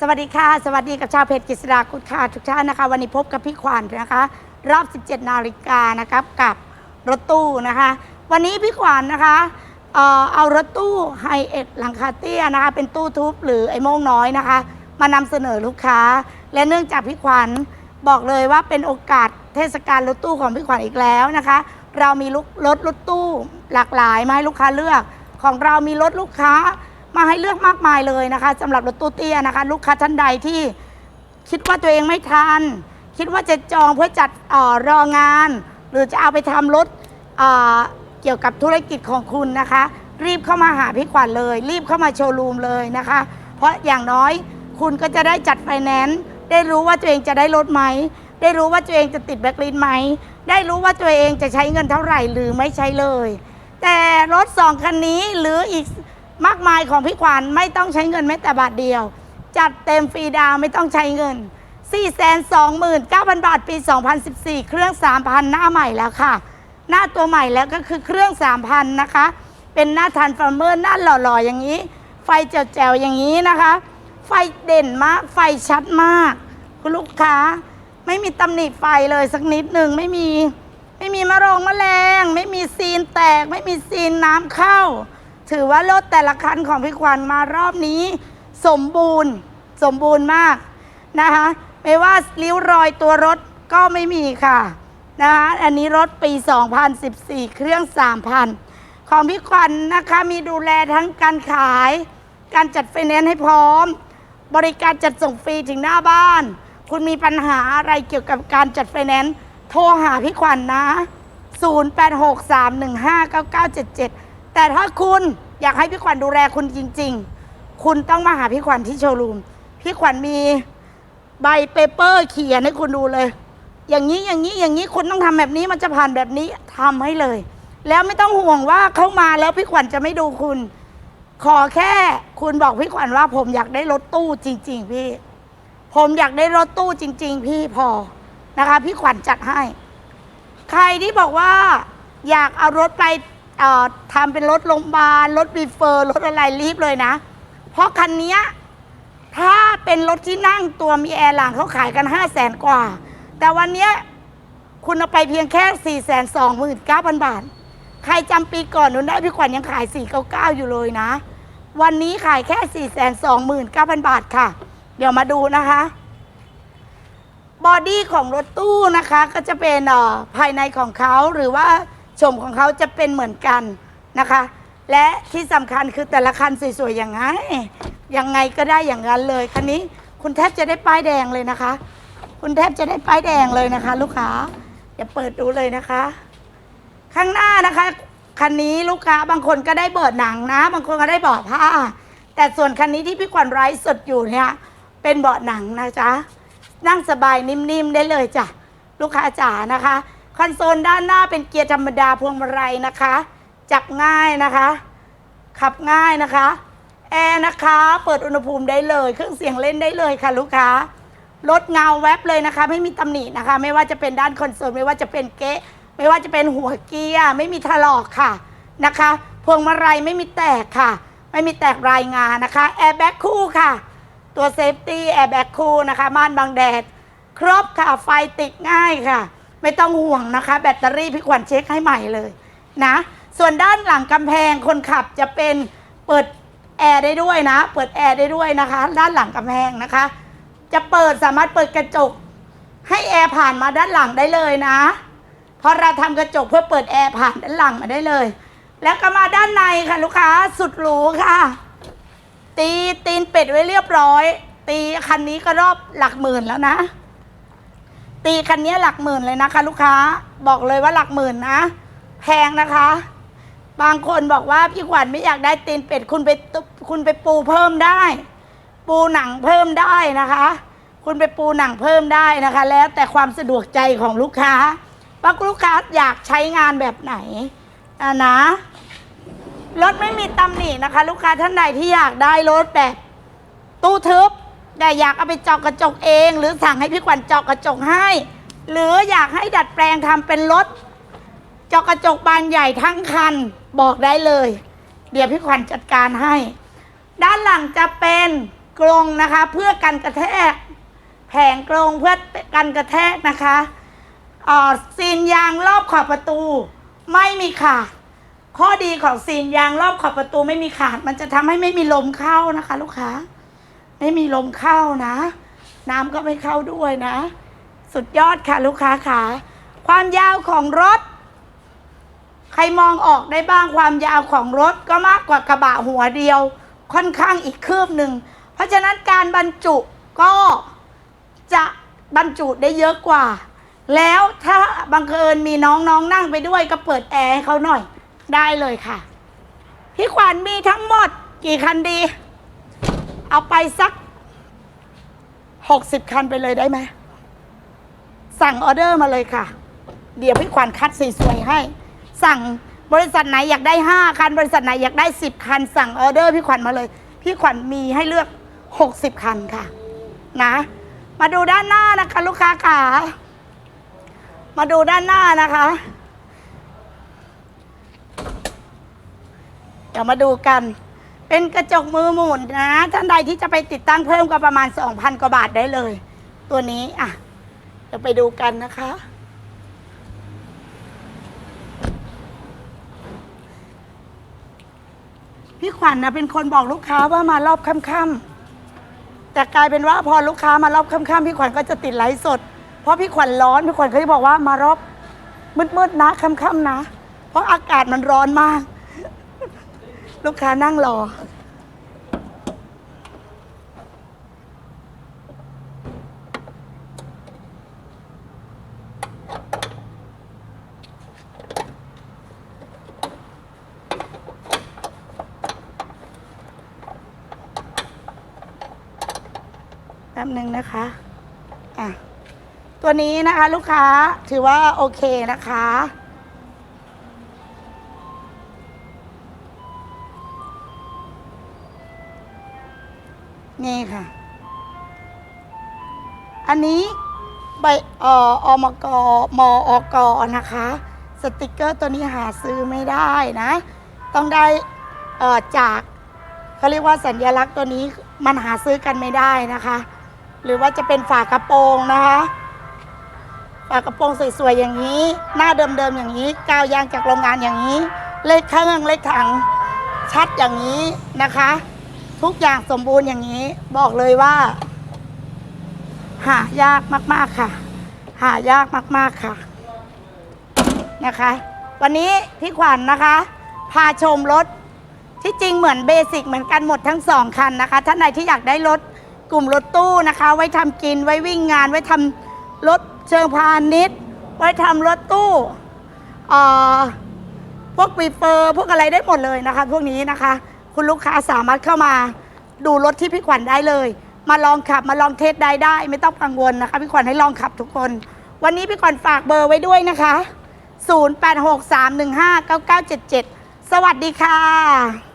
สวัสดีค่ะ สวัสดีกับชาวเพจกฤษดาคุณค่ะทุกท่านนะคะ วันนี้พบกับพี่ขวัญนะคะ รอบ 17 นาฬิกานะครับกับรถตู้นะคะ วันนี้พี่ขวัญนะคะเอ่อเอารถตู้ไฮเอ็ดหลังคาเตี้ยนะคะ เป็นตู้ทุบหรือไอ้โม่งน้อยนะคะ มานำเสนอลูกค้า และเนื่องจากพี่ขวัญบอกเลยว่าเป็นโอกาสเทศกาลรถตู้ของพี่ขวัญอีกแล้วนะคะ เรามีรถรถรถตู้หลากหลายมาให้ลูกค้าเลือก ของเรามีรถลูกค้า มาให้เลือกมากมายเลยนะคะสำหรับรถตู้เตี้ยนะคะ ลูกค้าท่านใดที่คิดว่าตัวเองไม่ทัน คิดว่าจะจองเพื่อจัดออรองาน หรือจะเอาไปทำรถเเกี่ยวกับธุรกิจของคุณนะคะ รีบเข้ามาหาพี่ขวัญเลย รีบเข้ามาโชว์รูมเลยนะคะ เพราะอย่างน้อยคุณก็จะได้จัดไฟแนนซ์ได้รู้ว่าตัวเองจะได้รถไหม ได้รู้ว่าตัวเองจะติดแบล็คลิสต์ไหม ได้รู้ว่าตัวเองจะใช้เงินเท่าไหร่หรือไม่ใช้เลย แต่รถสองคันนี้หรืออีก มากมายของพี่ขวัญไม่ต้องใช้เงินแม้แต่บาทเดียว จัดเต็มฟรีดาวไม่ต้องใช้เงิน 429,000 บาทปี 2014 เครื่อง 3,000 หน้าใหม่แล้วค่ะ หน้าตัวใหม่แล้วก็คือเครื่อง 3,000 นะคะ เป็นหน้าทันฟอร์เมอร์หน้าหล่อๆ อย่างนี้ ไฟแจ๋วๆ อย่างนี้นะคะ ไฟเด่นมาก ไฟชัดมาก คุณลูกค้า ไม่มีตำหนิไฟเลยสักนิดหนึ่งไม่มี ไม่มีมะโรงมะแรง ไม่มีซีนแตก ไม่มีซีนน้ำเข้า ถือว่ารถแต่ละคันของพี่ขวัญมารอบนี้ สมบูรณ์สมบูรณ์มากนะคะไม่ว่าริ้วรอยตัวรถก็ไม่มีค่ะนะคะอันนี้รถปี 2014 เครื่อง 3,000 ของพี่ขวัญนะคะมีดูแลทั้งการขาย การจัดไฟแนนซ์ให้พร้อม บริการจัดส่งฟรีถึงหน้าบ้าน คุณมีปัญหาอะไรเกี่ยวกับการจัดไฟแนนซ์โทรหาพี่ขวัญนนะ 0863159977 แต่ถ้าคุณอยากให้พี่ขวัญดูแลคุณจริง ๆ คุณต้องมาหาพี่ขวัญที่โชว์รูม พี่ขวัญมีใบเปเปอร์เขียนให้คุณดูเลย อย่างนี้อย่างนี้อย่างนี้คุณต้องทำแบบนี้มันจะผ่านแบบนี้ทำให้เลย แล้วไม่ต้องห่วงว่าเข้ามาแล้วพี่ขวัญจะไม่ดูคุณ ขอแค่คุณบอกพี่ขวัญว่า ผมอยากได้รถตู้จริง ๆ พี่ ผมอยากได้รถตู้จริง ๆ พี่พอนะคะ พี่ขวัญจัดให้ ใครที่บอกว่าอยากเอารถไป เอ่อทำเป็นรถโรงพยาบาลรถบีเฟอร์รถอะไรรีบเลยนะ เพราะคันเนี้ยถ้าเป็นรถที่นั่งตัวมีแอร์หลังเขาขายกันห้าแสนกว่า แต่วันเนี้ยคุณเอาไปเพียงแค่4ี่แสนสองหมื่นเก้าพันบาท ใครจำปีก่อนหนูได้พี่ขวัญยังขาย 499 อยู่เลยนะ วันนี้ขายแค่ 429,000 บาทค่ะ เดี๋ยวมาดูนะคะบอดี้ของรถตู้นะคะก็จะเป็นอ่อภายในของเขาหรือว่า ชมของเขาจะเป็นเหมือนกันนะคะ และที่สำคัญคือแต่ละคันสวยๆอย่างไงยังไงก็ได้อย่างนั้นเลยคันนี้คุณแทบจะได้ป้ายแดงเลยนะคะ คุณแทบจะได้ป้ายแดงเลยนะคะ ลูกค้าเดี๋ยวเปิดดูเลยนะคะ ข้างหน้านะคะคันนี้ลูกค้าบางคนก็ได้เบิดหนังนะ บางคนก็ได้เบาะผ้า แต่ส่วนคันนี้ที่พี่ขวัญไร้สดอยู่เนี่ยเป็นเบาะหนังนะจ๊ะนั่งสบายนิ่มๆได้เลยจ้ะลูกค้าจ๋านะคะ คอนโซลด้านหน้าเป็นเกียร์ธรรมดาพวงมาลัยนะคะ จับง่ายนะคะ ขับง่ายนะคะ แอร์นะคะ เปิดอุณหภูมิได้เลย เครื่องเสียงเล่นได้เลยค่ะลูกค้ารถเงาแวบเลยนะคะ ไม่มีตำหนินะคะ ไม่ว่าจะเป็นด้านคอนโซล ไม่ว่าจะเป็นเก๊ะ ไม่ว่าจะเป็นหัวเกียร์ ไม่มีถลอกค่ะนะคะ พวงมาลัยไม่มีแตกค่ะ ไม่มีแตกรายงานนะคะ แอร์แบ็กคู่ค่ะ ตัวเซฟตี้แอร์แบ็กคู่นะคะ ม่านบังแดด ครบค่ะ ไฟติดง่ายค่ะ ไม่ต้องห่วงนะคะ แบตเตอรี่พี่ขวัญเช็คให้ใหม่เลยนะ ส่วนด้านหลังกำแพงคนขับจะเป็นเปิดแอร์ได้ด้วยนะ เปิดแอร์ได้ด้วยนะคะ ด้านหลังกำแพงนะคะ จะเปิดสามารถเปิดกระจก ให้แอร์ผ่านมาด้านหลังได้เลยนะ เพราะเราทำกระจกเพื่อเปิดแอร์ผ่านด้านหลังมาได้เลย แล้วก็มาด้านในค่ะลูกค้าสุดหรูค่ะ ตีตีนเป็ดไว้เรียบร้อย ตีคันนี้ก็รอบหลักหมื่นแล้วนะ ตีคันนี้หลักหมื่นเลยนะคะ ลูกค้าบอกเลยว่าหลักหมื่นนะ แพงนะคะ บางคนบอกว่าพี่ขวัญไม่อยากได้ตีนเป็ดคุณไปคุณไปปูเพิ่มได้ ปูหนังเพิ่มได้นะคะ คุณไปปูหนังเพิ่มได้นะคะ แล้วแต่ความสะดวกใจของลูกค้าว่าลูกค้าอยากใช้งานแบบไหนอะนะรถไม่มีตำหนินะคะ ลูกค้าท่านใดที่อยากได้รถแบบตู้ทึบ แต่อยากเอาไปเจาะกระจกเอง หรือสั่งให้พี่ขวัญเจาะกระจกให้ หรืออยากให้ดัดแปลงทำเป็นรถเจาะกระจกบานใหญ่ทั้งคันบอกได้เลย เดี๋ยวพี่ขวัญจัดการให้ ด้านหลังจะเป็นกรงนะคะ เพื่อกันกระแทก แผงกรงเพื่อกันกระแทกนะคะเอ่อซีนยางรอบขอบประตู ไม่มีขาด ข้อดีของซีนยางรอบขอบประตูไม่มีขาด มันจะทำให้ไม่มีลมเข้านะคะ ลูกค้า ไม่มีลมเข้านะ น้ำก็ไม่เข้าด้วยนะ สุดยอดค่ะลูกค้าค่ะ ความยาวของรถ ใครมองออกได้บ้างความยาวของรถก็มากกว่ากระบะหัวเดียว ค่อนข้างอีกคืบหนึ่ง เพราะฉะนั้นการบรรจุก็จะบรรจุได้เยอะกว่า แล้วถ้าบังเอิญมีน้องๆนนั่งไปด้วยก็เปิดแอร์ให้เขาหน่อย ได้เลยค่ะ พี่ขวัญมีทั้งหมดกี่คันดี เอาไปสักหกสิบคันไปเลยได้ไหม สั่งออเดอร์มาเลยค่ะ เดี๋ยวพี่ขวัญคัดสวยๆให้ สั่งบริษัทไหนอยากได้ห้าคัน บริษัทไหนอยากได้สิบคัน สั่งออเดอร์พี่ขวัญมาเลย พี่ขวัญมีให้เลือกหกสิบคันค่ะ นะ มาดูด้านหน้านะคะ ลูกค้าขามาดูด้านหน้านะคะ เดี๋ยวมาดูกัน เป็นกระจกมือหมุนนะ ท่านใดที่จะไปติดตั้งเพิ่มก็ประมาณ 2,000 กว่าบาทได้เลย ตัวนี้อะเดี๋ยวไปดูกันนะคะ พี่ขวัญนะเป็นคนบอกลูกค้าว่ามารอบค่ำๆแต่กลายเป็นว่าพอลูกค้ามารอบค่ำๆพี่ขวัญก็จะติดไลฟ์สด เพราะพี่ขวัญร้อนพี่ขวัญก็จะบอกว่ามารอบมืดๆนะค่ำๆนะ เพราะอากาศมันร้อนมาก ลูกค้านั่งรอ แป๊บหนึ่งนะคะ อะ ตัวนี้นะคะ ลูกค้าถือว่าโอเคนะคะ นี่ค่ะ อันนี้ใบออมกมอกนะคะ สติกเกอร์ตัวนี้หาซื้อไม่ได้นะ ต้องได้จากเขาเรียกว่าสัญลักษณ์ตัวนี้มันหาซื้อกันไม่ได้นะคะ หรือว่าจะเป็นฝากระโปรงนะคะฝากระโปรงสวยๆอย่างนี้ หน้าเดิมๆอย่างนี้กาวยางจากโรงงานอย่างนี้ เลขเครื่องเลขถังชัดอย่างนี้นะคะ ทุกอย่างสมบูรณ์อย่างนี้ บอกเลยว่า หายากมากๆค่ะ หายากมาก ๆค่ะ นะคะ วันนี้พี่ขวัญนะคะ พาชมรถที่จริงเหมือนเบสิกเหมือนกันหมดทั้งสองคันนะคะ ท่านใดที่อยากได้รถกลุ่มรถตู้นะคะ ไว้ทำกินไว้วิ่งงาน ไว้ทำรถเชิงพาณิชย์ ไว้ทำรถตู้เอ่อพวกปีเฟอร์พวกอะไรได้หมดเลยนะคะ พวกนี้นะคะ คุณลูกค้าสามารถเข้ามาดูรถที่พี่ขวัญได้เลย มาลองขับมาลองเทสได้ได้ ไม่ต้องกังวลนะคะ พี่ขวัญให้ลองขับทุกคน วันนี้พี่ขวัญฝากเบอร์ไว้ด้วยนะคะ 0863159977 สวัสดีค่ะ